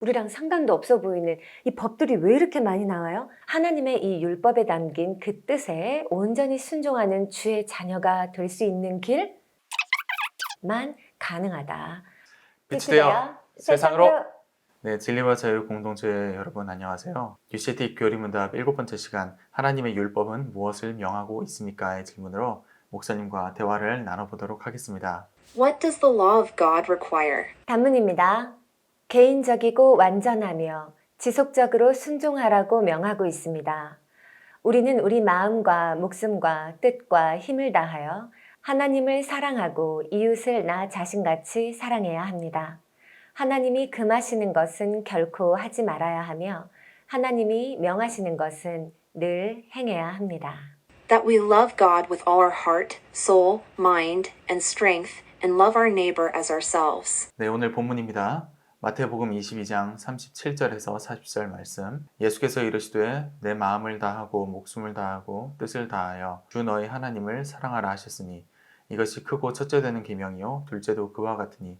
우리랑 상관도 없어 보이는 이 법들이 왜 이렇게 많이 나와요? 하나님의 이 율법에 담긴 그 뜻에 온전히 순종하는 주의 자녀가 될 수 있는 길만 가능하다. 빛이 되어 세상으로. 네, 진리와 자유 공동체 여러분 안녕하세요. UCT 교리문답 일곱 번째 시간 하나님의 율법은 무엇을 명하고 있습니까의 질문으로 목사님과 대화를 나눠보도록 하겠습니다. What does the law of God require? 단문입니다. 개인적이고 완전하며 지속적으로 순종하라고 명하고 있습니다. 우리는 우리 마음과 목숨과 뜻과 힘을 다하여 하나님을 사랑하고 이웃을 나 자신같이 사랑해야 합니다. 하나님이 금하시는 것은 결코 하지 말아야 하며 하나님이 명하시는 것은 늘 행해야 합니다. That we love God with all our heart, soul, mind, and strength, and love our neighbor as ourselves. 네, 오늘 본문입니다. 마태복음 22장 37절에서 40절 말씀. 예수께서 이르시되 내 마음을 다하고 목숨을 다하고 뜻을 다하여 주 너희 하나님을 사랑하라 하셨으니 이것이 크고 첫째 되는 계명이요 둘째도 그와 같으니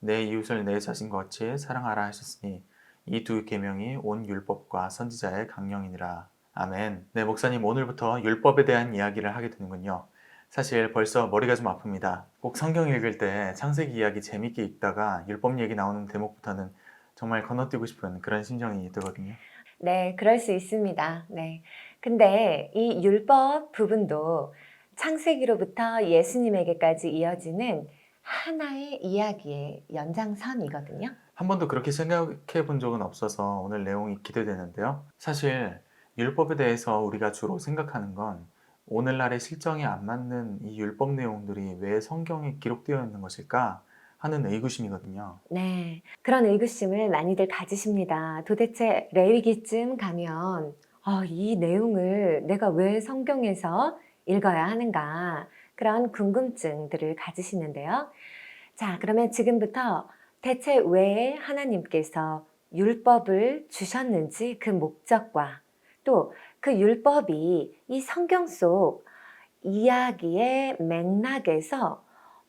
내 이웃을 내 자신과 같이 사랑하라 하셨으니 이 두 계명이 온 율법과 선지자의 강령이니라. 아멘. 네, 목사님 오늘부터 율법에 대한 이야기를 하게 되는군요. 사실 벌써 머리가 좀 아픕니다. 꼭 성경 읽을 때 창세기 이야기 재밌게 읽다가 율법 얘기 나오는 대목부터는 정말 건너뛰고 싶은 그런 심정이 들거든요. 네, 그럴 수 있습니다. 네. 근데 이 율법 부분도 창세기로부터 예수님에게까지 이어지는 하나의 이야기의 연장선이거든요. 한 번도 그렇게 생각해 본 적은 없어서 오늘 내용이 기대되는데요. 사실 율법에 대해서 우리가 주로 생각하는 건 오늘날의 실정에 안 맞는 이 율법 내용들이 왜 성경에 기록되어 있는 것일까 하는 의구심이거든요. 네, 그런 의구심을 많이들 가지십니다. 도대체 레위기쯤 가면 어, 이 내용을 내가 왜 성경에서 읽어야 하는가 그런 궁금증들을 가지시는데요. 자, 그러면 지금부터 대체 왜 하나님께서 율법을 주셨는지 그 목적과 또 그 율법이 이 성경 속 이야기의 맥락에서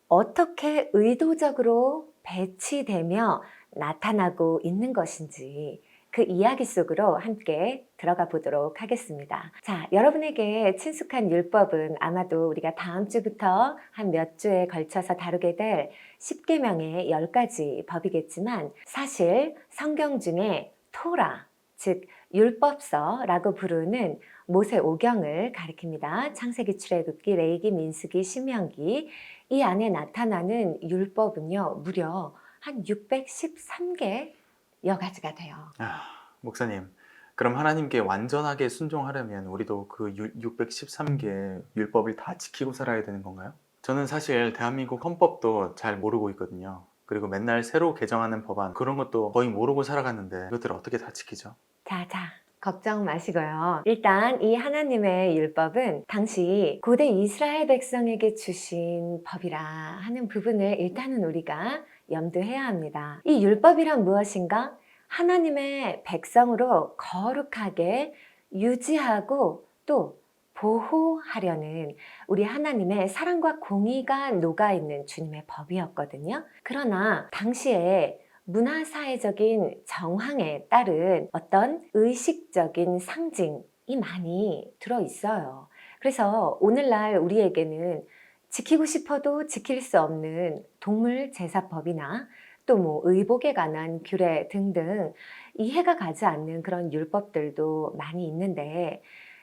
어떻게 의도적으로 배치되며 나타나고 있는 것인지 그 이야기 속으로 함께 들어가 보도록 하겠습니다. 자, 여러분에게 친숙한 율법은 아마도 우리가 다음 주부터 한 몇 주에 걸쳐서 다루게 될 10계명의 10가지 법이겠지만 사실 성경 중에 토라, 즉 율법서라고 부르는 모세 오경을 가리킵니다. 창세기, 출애굽기, 레이기, 민수기, 신명기 이 안에 나타나는 율법은요 무려 한 613개여 가지가 돼요. 아, 목사님, 그럼 하나님께 완전하게 순종하려면 우리도 그 613개 율법을 다 지키고 살아야 되는 건가요? 저는 사실 대한민국 헌법도 잘 모르고 있거든요. 그리고 맨날 새로 개정하는 법안 그런 것도 거의 모르고 살아갔는데 이것들을 어떻게 다 지키죠? 자, 자. 걱정 마시고요. 일단 이 하나님의 율법은 당시 고대 이스라엘 백성에게 주신 법이라 하는 부분을 일단은 우리가 염두해야 합니다. 이 율법이란 무엇인가? 하나님의 백성으로 거룩하게 유지하고 또 보호하려는 우리 하나님의 사랑과 공의가 녹아있는 주님의 법이었거든요. 그러나 당시에 문화사회적인 정황에 따른 어떤 의식적인 상징이 많이 들어 있어요. 그래서 오늘날 우리에게는 지키고 싶어도 지킬 수 없는 동물 제사법이나 또 뭐 의복에 관한 규례 등등 이해가 가지 않는 그런 율법들도 많이 있는데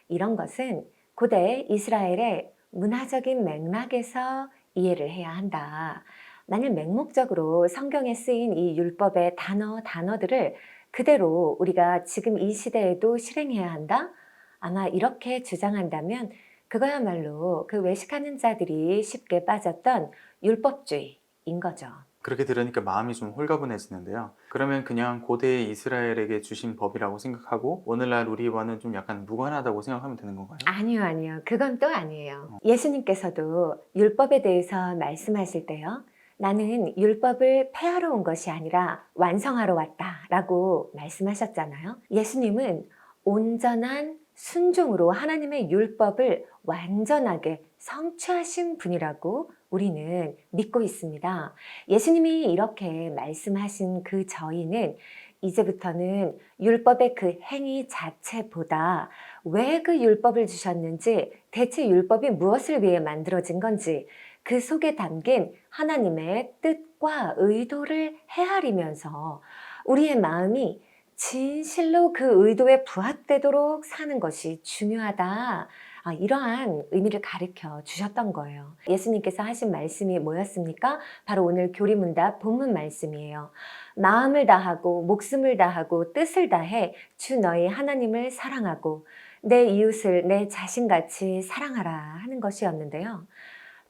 이런 것은 고대 이스라엘의 문화적인 맥락에서 이해를 해야 한다. 만일 맹목적으로 성경에 쓰인 이 율법의 단어, 단어들을 그대로 우리가 지금 이 시대에도 실행해야 한다? 아마 이렇게 주장한다면 그거야말로 그 외식하는 자들이 쉽게 빠졌던 율법주의인 거죠. 그렇게 들으니까 마음이 좀 홀가분해지는데요. 그러면 그냥 고대 이스라엘에게 주신 법이라고 생각하고 오늘날 우리와는 좀 약간 무관하다고 생각하면 되는 건가요? 아니요, 아니요. 그건 또 아니에요. 예수님께서도 율법에 대해서 말씀하실 때요. 나는 율법을 폐하러 온 것이 아니라 완성하러 왔다 라고 말씀하셨잖아요. 예수님은 온전한 순종으로 하나님의 율법을 완전하게 성취하신 분이라고 우리는 믿고 있습니다. 예수님이 이렇게 말씀하신 그 저희는 이제부터는 율법의 그 행위 자체보다 왜 그 율법을 주셨는지, 대체 율법이 무엇을 위해 만들어진 건지, 그 속에 담긴 하나님의 뜻과 의도를 헤아리면서 우리의 마음이 진실로 그 의도에 부합되도록 사는 것이 중요하다. 아, 이러한 의미를 가르쳐 주셨던 거예요. 예수님께서 하신 말씀이 뭐였습니까? 바로 오늘 교리문답 본문 말씀이에요. 마음을 다하고 목숨을 다하고 뜻을 다해 주 너희 하나님을 사랑하고 내 이웃을 내 자신같이 사랑하라 하는 것이었는데요.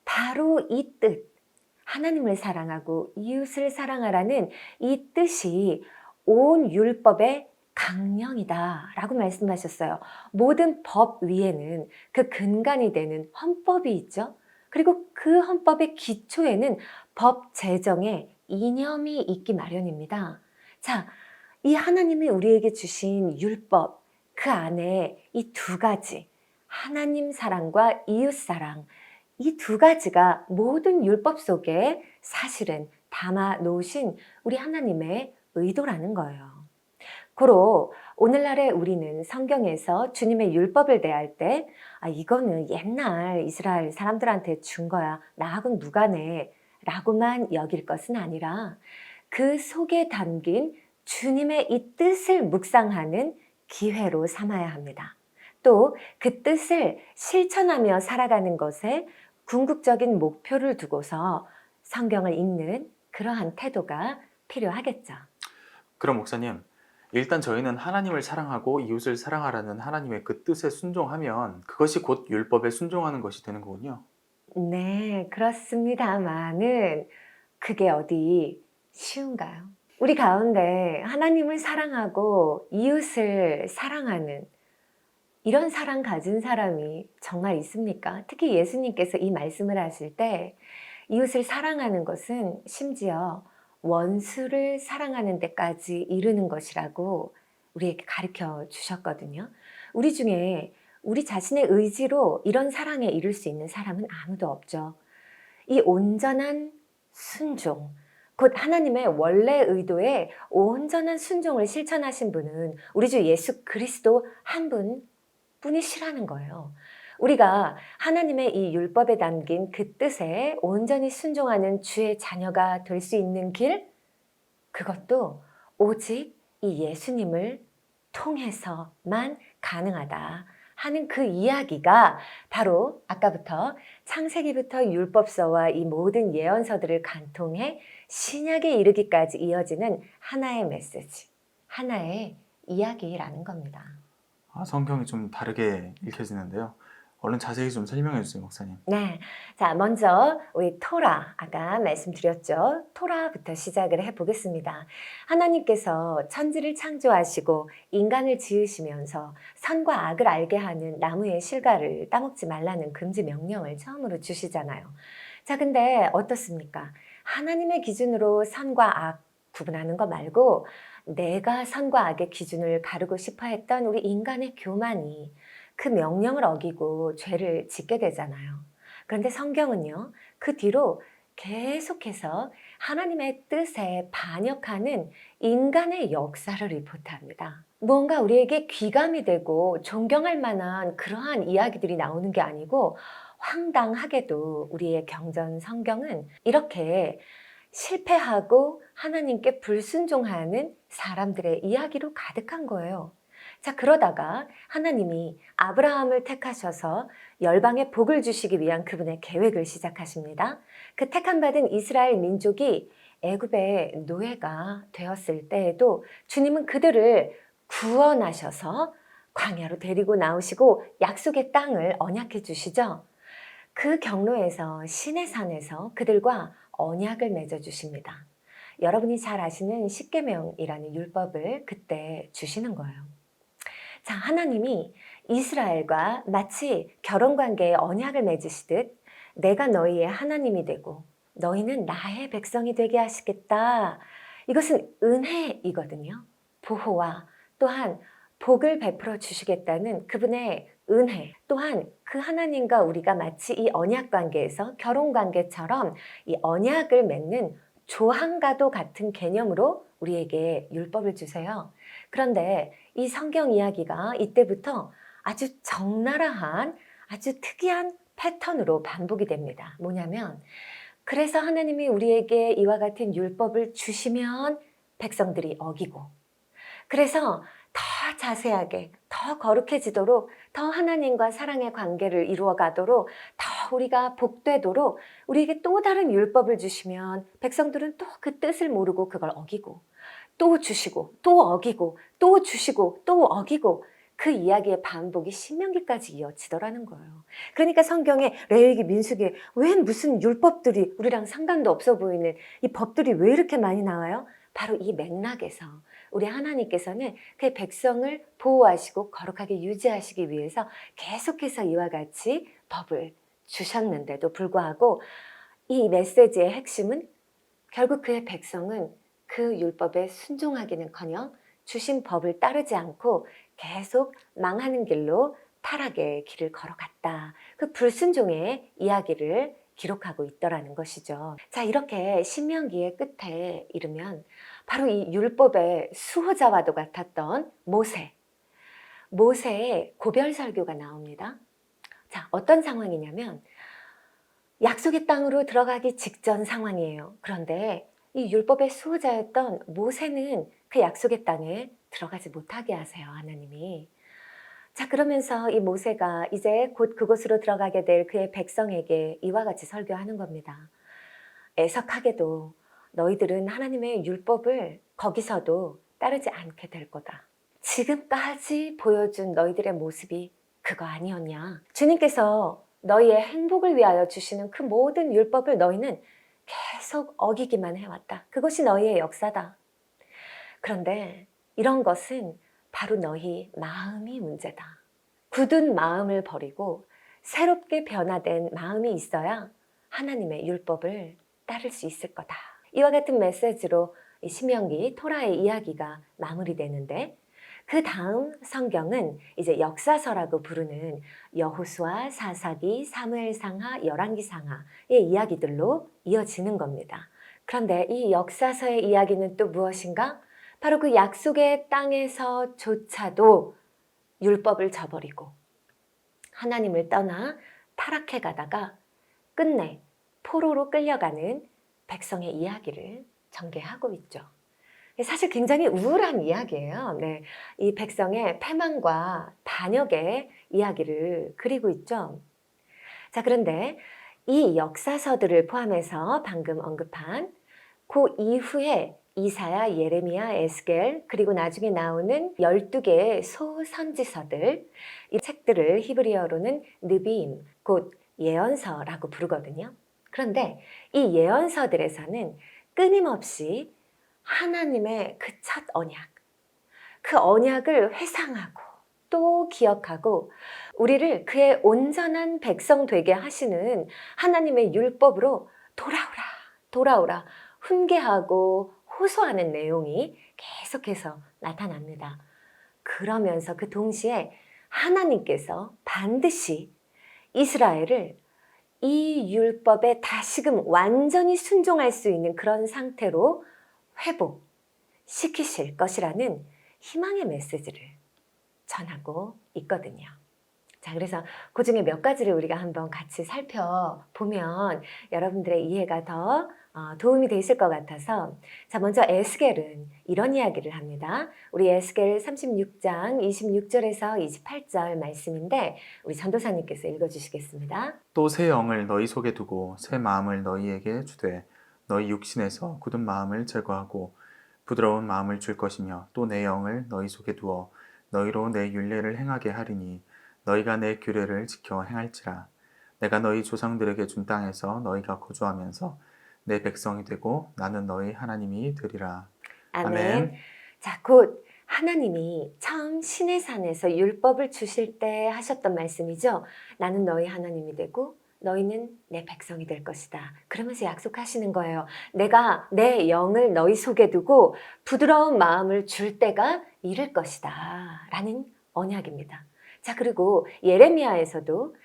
바로 이 뜻, 하나님을 사랑하고 이웃을 사랑하라는 이 뜻이 온 율법의 강령이다 라고 말씀하셨어요. 모든 법 위에는 그 근간이 되는 헌법이 있죠. 그리고 그 헌법의 기초에는 법 제정의 이념이 있기 마련입니다. 자, 이 하나님이 우리에게 주신 율법, 그 안에 이 두 가지, 하나님 사랑과 이웃 사랑, 이 두 가지가 모든 율법 속에 사실은 담아 놓으신 우리 하나님의 의도라는 거예요. 고로 오늘날에 우리는 성경에서 주님의 율법을 대할 때, 아, 이거는 옛날 이스라엘 사람들한테 준 거야. 나하고는 무관해. 라고만 여길 것은 아니라 그 속에 담긴 주님의 이 뜻을 묵상하는 기회로 삼아야 합니다. 또 그 뜻을 실천하며 살아가는 것에 궁극적인 목표를 두고서 성경을 읽는 그러한 태도가 필요하겠죠. 그럼 목사님, 일단 저희는 하나님을 사랑하고 이웃을 사랑하라는 하나님의 그 뜻에 순종하면 그것이 곧 율법에 순종하는 것이 되는 거군요. 네, 그렇습니다만은 그게 어디 쉬운가요? 우리 가운데 하나님을 사랑하고 이웃을 사랑하는 이런 사랑 가진 사람이 정말 있습니까? 특히 예수님께서 이 말씀을 하실 때 이웃을 사랑하는 것은 심지어 원수를 사랑하는 데까지 이르는 것이라고 우리에게 가르쳐 주셨거든요. 우리 중에 우리 자신의 의지로 이런 사랑에 이룰 수 있는 사람은 아무도 없죠. 이 온전한 순종, 곧 하나님의 원래 의도에 온전한 순종을 실천하신 분은 우리 주 예수 그리스도 한 분 뿐이시라는 거예요. 우리가 하나님의 이 율법에 담긴 그 뜻에 온전히 순종하는 주의 자녀가 될 수 있는 길, 그것도 오직 이 예수님을 통해서만 가능하다 하는 그 이야기가 바로 아까부터 창세기부터 율법서와 이 모든 예언서들을 간통해 신약에 이르기까지 이어지는 하나의 메시지, 하나의 이야기라는 겁니다. 아, 성경이 좀 다르게 읽혀지는데요. 얼른 자세히 좀 설명해 주세요, 목사님. 네. 자, 먼저 우리 토라, 아까 말씀드렸죠. 토라부터 시작을 해 보겠습니다. 하나님께서 천지를 창조하시고 인간을 지으시면서 선과 악을 알게 하는 나무의 실과를 따먹지 말라는 금지 명령을 처음으로 주시잖아요. 자, 근데 어떻습니까? 하나님의 기준으로 선과 악 구분하는 거 말고 내가 선과 악의 기준을 가르고 싶어 했던 우리 인간의 교만이 그 명령을 어기고 죄를 짓게 되잖아요. 그런데 성경은요, 그 뒤로 계속해서 하나님의 뜻에 반역하는 인간의 역사를 리포트합니다. 뭔가 우리에게 귀감이 되고 존경할 만한 그러한 이야기들이 나오는 게 아니고 황당하게도 우리의 경전 성경은 이렇게 실패하고 하나님께 불순종하는 사람들의 이야기로 가득한 거예요. 자, 그러다가 하나님이 아브라함을 택하셔서 열방에 복을 주시기 위한 그분의 계획을 시작하십니다. 그 택함 받은 이스라엘 민족이 애굽의 노예가 되었을 때에도 주님은 그들을 구원하셔서 광야로 데리고 나오시고 약속의 땅을 언약해 주시죠. 그 경로에서 신의 산에서 그들과 언약을 맺어 주십니다. 여러분이 잘 아시는 십계명이라는 율법을 그때 주시는 거예요. 자, 하나님이 이스라엘과 마치 결혼 관계에 언약을 맺으시듯 내가 너희의 하나님이 되고 너희는 나의 백성이 되게 하시겠다. 이것은 은혜이거든요. 보호와 또한 복을 베풀어 주시겠다는 그분의 은혜. 또한 그 하나님과 우리가 마치 이 언약 관계에서 결혼 관계처럼 이 언약을 맺는 조항과도 같은 개념으로 우리에게 율법을 주세요. 그런데 이 성경 이야기가 이때부터 아주 적나라한 아주 특이한 패턴으로 반복이 됩니다. 뭐냐면 그래서 하나님이 우리에게 이와 같은 율법을 주시면 백성들이 어기고 그래서 더 자세하게 더 거룩해지도록 더 하나님과 사랑의 관계를 이루어 가도록 더 우리가 복되도록 우리에게 또 다른 율법을 주시면 백성들은 또 그 뜻을 모르고 그걸 어기고 또 주시고 또 어기고 또 주시고 또 어기고 그 이야기의 반복이 신명기까지 이어지더라는 거예요. 그러니까 성경에 레위기 민수기에 왜 무슨 율법들이 우리랑 상관도 없어 보이는 이 법들이 왜 이렇게 많이 나와요? 바로 이 맥락에서 우리 하나님께서는 그 백성을 보호하시고 거룩하게 유지하시기 위해서 계속해서 이와 같이 법을 주셨는데도 불구하고 이 메시지의 핵심은 결국 그의 백성은 그 율법에 순종하기는커녕 주신 법을 따르지 않고 계속 망하는 길로 타락의 길을 걸어갔다. 그 불순종의 이야기를 기록하고 있더라는 것이죠. 자, 이렇게 신명기의 끝에 이르면 바로 이 율법의 수호자와도 같았던 모세. 모세의 고별 설교가 나옵니다. 자, 어떤 상황이냐면 약속의 땅으로 들어가기 직전 상황이에요. 그런데 이 율법의 수호자였던 모세는 그 약속의 땅에 들어가지 못하게 하세요, 하나님이. 자, 그러면서 이 모세가 이제 곧 그곳으로 들어가게 될 그의 백성에게 이와 같이 설교하는 겁니다. 애석하게도 너희들은 하나님의 율법을 거기서도 따르지 않게 될 거다. 지금까지 보여준 너희들의 모습이 그거 아니었냐? 주님께서 너희의 행복을 위하여 주시는 그 모든 율법을 너희는 계속 어기기만 해왔다. 그것이 너희의 역사다. 그런데 이런 것은 바로 너희 마음이 문제다. 굳은 마음을 버리고 새롭게 변화된 마음이 있어야 하나님의 율법을 따를 수 있을 거다. 이와 같은 메시지로 이 신명기 토라의 이야기가 마무리되는데 그 다음 성경은 이제 역사서라고 부르는 여호수아, 사사기, 사무엘상하, 열왕기상하의 이야기들로 이어지는 겁니다. 그런데 이 역사서의 이야기는 또 무엇인가? 바로 그 약속의 땅에서조차도 율법을 저버리고 하나님을 떠나 타락해 가다가 끝내 포로로 끌려가는 백성의 이야기를 전개하고 있죠. 사실 굉장히 우울한 이야기예요. 네. 이 백성의 패망과 반역의 이야기를 그리고 있죠. 자, 그런데 이 역사서들을 포함해서 방금 언급한 그 이후에 이사야, 예레미야, 에스겔 그리고 나중에 나오는 12개의 소선지서들 이 책들을 히브리어로는 느비임, 곧 예언서라고 부르거든요. 그런데 이 예언서들에서는 끊임없이 하나님의 그 첫 언약, 그 언약을 회상하고 또 기억하고 우리를 그의 온전한 백성 되게 하시는 하나님의 율법으로 돌아오라, 돌아오라, 훈계하고 호소하는 내용이 계속해서 나타납니다. 그러면서 그 동시에 하나님께서 반드시 이스라엘을 이 율법에 다시금 완전히 순종할 수 있는 그런 상태로 회복시키실 것이라는 희망의 메시지를 전하고 있거든요. 자, 그래서 그 중에 몇 가지를 우리가 한번 같이 살펴보면 여러분들의 이해가 더 어, 도움이 되실 것 같아서 자 먼저 에스겔은 이런 이야기를 합니다. 우리 에스겔 36장 26절에서 28절 말씀인데 우리 전도사님께서 읽어주시겠습니다. 또 새 영을 너희 속에 두고 새 마음을 너희에게 주되 너희 육신에서 굳은 마음을 제거하고 부드러운 마음을 줄 것이며 또 내 영을 너희 속에 두어 너희로 내 윤례를 행하게 하리니 너희가 내 규례를 지켜 행할지라 내가 너희 조상들에게 준 땅에서 너희가 거주하면서 내 백성이 되고 나는 너희 하나님이 되리라. 아멘. 아멘. 자, 곧 하나님이 처음 신의 산에서 율법을 주실 때 하셨던 말씀이죠. 나는 너희 하나님이 되고 너희는 내 백성이 될 것이다. 그러면서 약속하시는 거예요. 내가 내 영을 너희 속에 두고 부드러운 마음을 줄 때가 이를 것이다. 라는 언약입니다. 자, 그리고 예레미야에서도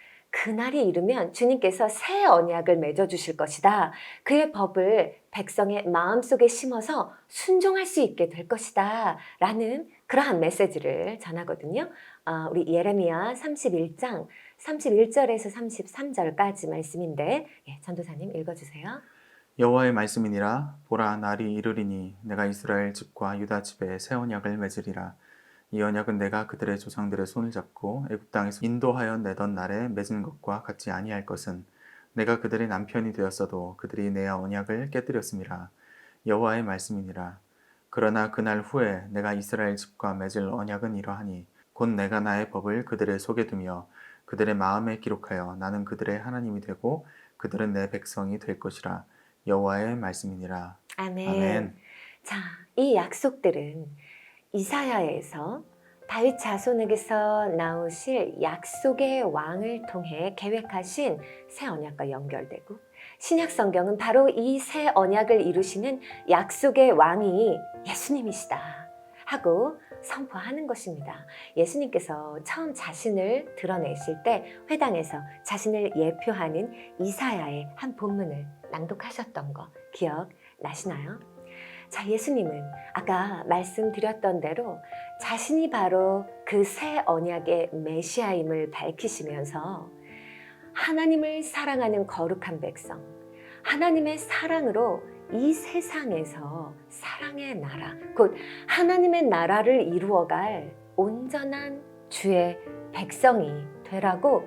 그날이 이르면 주님께서 새 언약을 맺어 주실 것이다. 그의 법을 백성의 마음속에 심어서 순종할 수 있게 될 것이다. 라는 그러한 메시지를 전하거든요. 아, 우리 예레미야 31장 31절에서 33절까지 말씀인데 예, 전도사님 읽어주세요. 여호와의 말씀이니라 보라 날이 이르리니 내가 이스라엘 집과 유다 집에 새 언약을 맺으리라 이 언약은 내가 그들의 조상들의 손을 잡고 애굽 땅에서 인도하여 내던 날에 맺은 것과 같지 아니할 것은 내가 그들의 남편이 되었어도 그들이 내 언약을 깨뜨렸음이라 여호와의 말씀이니라 그러나 그날 후에 내가 이스라엘 집과 맺을 언약은 이러하니 곧 내가 나의 법을 그들의 속에 두며 그들의 마음에 기록하여 나는 그들의 하나님이 되고 그들은 내 백성이 될 것이라 여호와의 말씀이니라. 아멘. 아멘. 자, 이 약속들은 이사야에서 다윗 자손에게서 나오실 약속의 왕을 통해 계획하신 새 언약과 연결되고 신약 성경은 바로 이 새 언약을 이루시는 약속의 왕이 예수님이시다 하고 선포하는 것입니다. 예수님께서 처음 자신을 드러내실 때 회당에서 자신을 예표하는 이사야의 한 본문을 낭독하셨던 거 기억나시나요? 자, 예수님은 아까 말씀드렸던 대로 자신이 바로 그 새 언약의 메시아임을 밝히시면서 하나님을 사랑하는 거룩한 백성, 하나님의 사랑으로 이 세상에서 사랑의 나라, 곧 하나님의 나라를 이루어갈 온전한 주의 백성이 되라고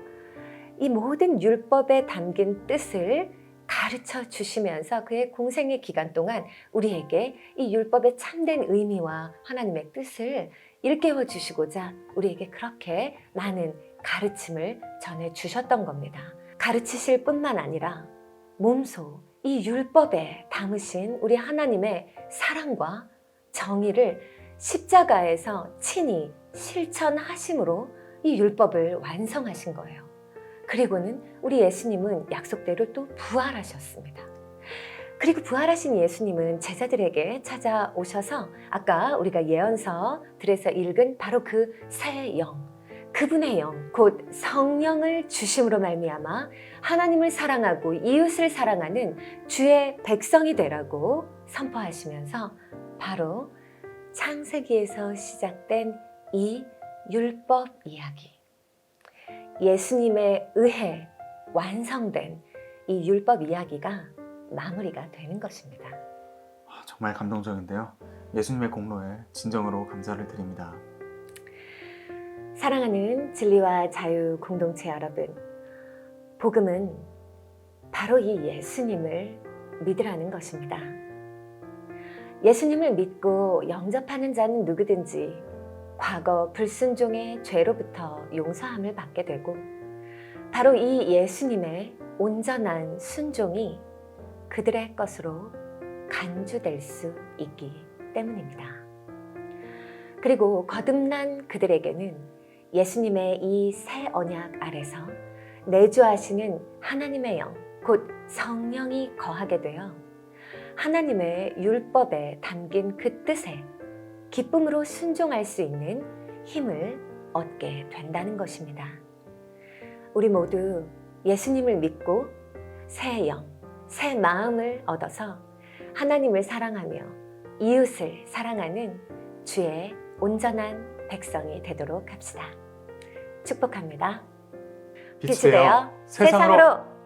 이 모든 율법에 담긴 뜻을 가르쳐 주시면서 그의 공생의 기간 동안 우리에게 이 율법의 참된 의미와 하나님의 뜻을 일깨워 주시고자 우리에게 그렇게 많은 가르침을 전해 주셨던 겁니다. 가르치실 뿐만 아니라 몸소 이 율법에 담으신 우리 하나님의 사랑과 정의를 십자가에서 친히 실천하심으로 이 율법을 완성하신 거예요. 그리고는 우리 예수님은 약속대로 또 부활하셨습니다. 그리고 부활하신 예수님은 제자들에게 찾아오셔서 아까 우리가 예언서들에서 읽은 바로 그 새 영, 그분의 영, 곧 성령을 주심으로 말미암아 하나님을 사랑하고 이웃을 사랑하는 주의 백성이 되라고 선포하시면서 바로 창세기에서 시작된 이 율법 이야기, 예수님에 의해 완성된 이 율법 이야기가 마무리가 되는 것입니다. 아, 정말 감동적인데요. 예수님의 공로에 진정으로 감사를 드립니다. 사랑하는 진리와 자유 공동체 여러분, 복음은 바로 이 예수님을 믿으라는 것입니다. 예수님을 믿고 영접하는 자는 누구든지 과거 불순종의 죄로부터 용서함을 받게 되고 바로 이 예수님의 온전한 순종이 그들의 것으로 간주될 수 있기 때문입니다. 그리고 거듭난 그들에게는 예수님의 이 새 언약 아래서 내주하시는 하나님의 영, 곧 성령이 거하게 되어 하나님의 율법에 담긴 그 뜻에 기쁨으로 순종할 수 있는 힘을 얻게 된다는 것입니다. 우리 모두 예수님을 믿고 새 영, 새 마음을 얻어서 하나님을 사랑하며 이웃을 사랑하는 주의 온전한 백성이 되도록 합시다. 축복합니다. 빛이 되어 세상으로